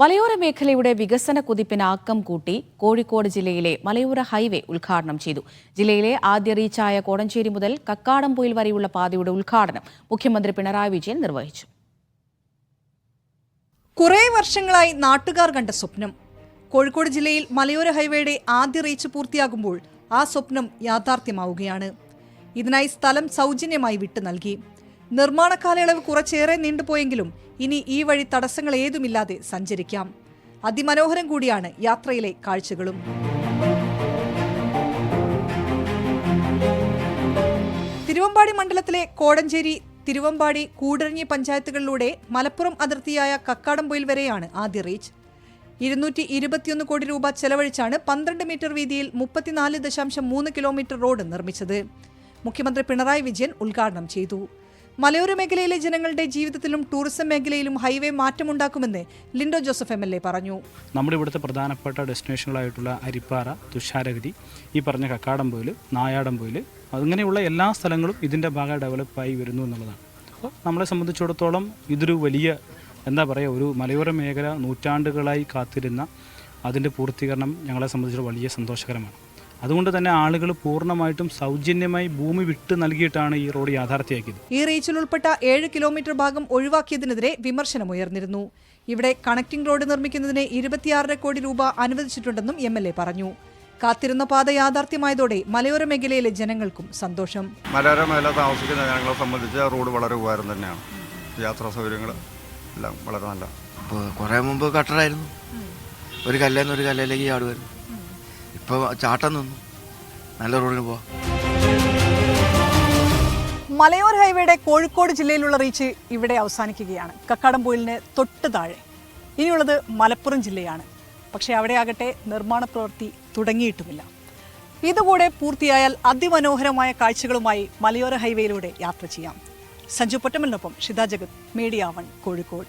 മലയോര മേഖലയുടെ വികസന കുതിപ്പിന് ആക്കം കൂട്ടി കോഴിക്കോട് ജില്ലയിലെ മലയോര ഹൈവേ ഉദ്ഘാടനം ചെയ്തു. ജില്ലയിലെ ആദ്യ റീച്ചായ കോടഞ്ചേരി മുതൽ കക്കാടംപൊയിൽ വരെയുള്ള പാതയുടെ ഉദ്ഘാടനം മുഖ്യമന്ത്രി പിണറായി വിജയൻ നിർവഹിച്ചു. കുറെ വർഷങ്ങളായി നാട്ടുകാർ കണ്ട സ്വപ്നം. കോഴിക്കോട് ജില്ലയിൽ മലയോര ഹൈവേയുടെ ആദ്യ റീച്ച് പൂർത്തിയാകുമ്പോൾ ആ സ്വപ്നം യാഥാർത്ഥ്യമാവുകയാണ്. ഇതിനായി സ്ഥലം സൗജന്യമായി വിട്ടു നൽകി. നിർമ്മാണ കാലയളവ് കുറച്ചേറെ നീണ്ടുപോയെങ്കിലും ഇനി ഈ വഴി തടസ്സങ്ങൾ ഏതുമില്ലാതെ സഞ്ചരിക്കാം. അതിമനോഹരം കൂടിയാണ് യാത്രയിലെ കാഴ്ചകളും. തിരുവമ്പാടി മണ്ഡലത്തിലെ കോടഞ്ചേരി തിരുവമ്പാടി കൂടരഞ്ഞി പഞ്ചായത്തുകളിലൂടെ മലപ്പുറം അതിർത്തിയായ കക്കാടംപൊയിൽ വരെയാണ് ആദ്യ റീച്ച്. ഇരുന്നൂറ്റി ഇരുപത്തിയൊന്ന് കോടി രൂപ ചെലവഴിച്ചാണ് പന്ത്രണ്ട് മീറ്റർ വീതിയിൽ മുപ്പത്തിനാല് ദശാംശം മൂന്ന് കിലോമീറ്റർ റോഡ് നിർമ്മിച്ചത്. മുഖ്യമന്ത്രി പിണറായി വിജയൻ ഉദ്ഘാടനം ചെയ്തു. മലയോര മേഖലയിലെ ജനങ്ങളുടെ ജീവിതത്തിലും ടൂറിസം മേഖലയിലും highway മാറ്റമുണ്ടാക്കുമെന്ന് Lindo Joseph M L A പറഞ്ഞു. നമ്മുടെ ഇവിടുത്തെ പ്രധാനപ്പെട്ട ഡെസ്റ്റിനേഷനുകളായിട്ടുള്ള അരിപ്പാറ തുഷാരഗതി ഈ പറഞ്ഞ കക്കാടംപൊയിൽ നായാടംപൊയിൽ അങ്ങനെയുള്ള എല്ലാ സ്ഥലങ്ങളും ഇതിന്റെ ഭാഗം ഡെവലപ്പായി വരുന്നു എന്നുള്ളതാണ്. അപ്പോൾ നമ്മളെ സംബന്ധിച്ചിടത്തോളം ഇതൊരു വലിയ എന്താ പറയുക ഒരു മലയോര മേഖല നൂറ്റാണ്ടുകളായി കാത്തിരുന്ന അതിന്റെ പൂർത്തീകരണം ഞങ്ങളെ സംബന്ധിച്ചിടത്തോളം വലിയ സന്തോഷകരമാണ്. അതുകൊണ്ട് തന്നെ ആളുകൾ പൂർണമായിട്ടും സൗജന്യമായി ഭൂമി വിട്ട് നൽകിയിട്ടാണ് ഈ റോഡ് യാഥാർത്ഥ്യമാക്കിയത്. ഈ റീച്ചിൽ ഉൾപ്പെട്ട ഏഴ് കിലോമീറ്റർ ഭാഗം ഒഴിവാക്കിയതിനെതിരെ വിമർശനമുയർന്നിരുന്നു ഇവിടെ കണക്ടിംഗ് റോഡ് നിർമ്മിക്കുന്നതിന് ഇരുപത്തിയാറര കോടി രൂപ അനുവദിച്ചിട്ടുണ്ടെന്നും എം എൽ എ പറഞ്ഞു. കാത്തിരുന്ന പാത യാഥാർത്ഥ്യമായതോടെ മലയോര മേഖലയിലെ ജനങ്ങൾക്കും സന്തോഷം. മലയോര മേഖല താമസിക്കുന്ന ജനങ്ങളെ സംബന്ധിച്ച് റോഡ് വളരെ ഉപകാരം തന്നെയാണ്. യാത്രാ സൗകര്യങ്ങൾ എല്ലാം വളരെ നല്ല. കുറേ മുമ്പ് കട്ടറായിരുന്നു ഒരു കല്ലേന്ന് ഒരു കല്ലിലേക്ക് ചാടുമായിരുന്നു ഇപ്പോൾ ചാട്ടം നിന്നു. നല്ല റോഡിന് പോവാ. മലയോര ഹൈവേയുടെ കോഴിക്കോട് ജില്ലയിലുള്ള റീച്ച് ഇവിടെ അവസാനിക്കുകയാണ്. കക്കാടംപൊയിലിന് തൊട്ട് താഴെ. ഇനിയുള്ളത് മലപ്പുറം ജില്ലയാണ്. പക്ഷേ അവിടെ ആകട്ടെ നിർമ്മാണ പ്രവൃത്തി തുടങ്ങിയിട്ടുമില്ല. ഇതുകൂടെ പൂർത്തിയായാൽ അതിമനോഹരമായ കാഴ്ചകളുമായി മലയോര ഹൈവേയിലൂടെ യാത്ര ചെയ്യാം. സഞ്ജു പൊറ്റമ്മലിനൊപ്പം ഷിത ജഗത് മീഡിയ വൺ കോഴിക്കോട്.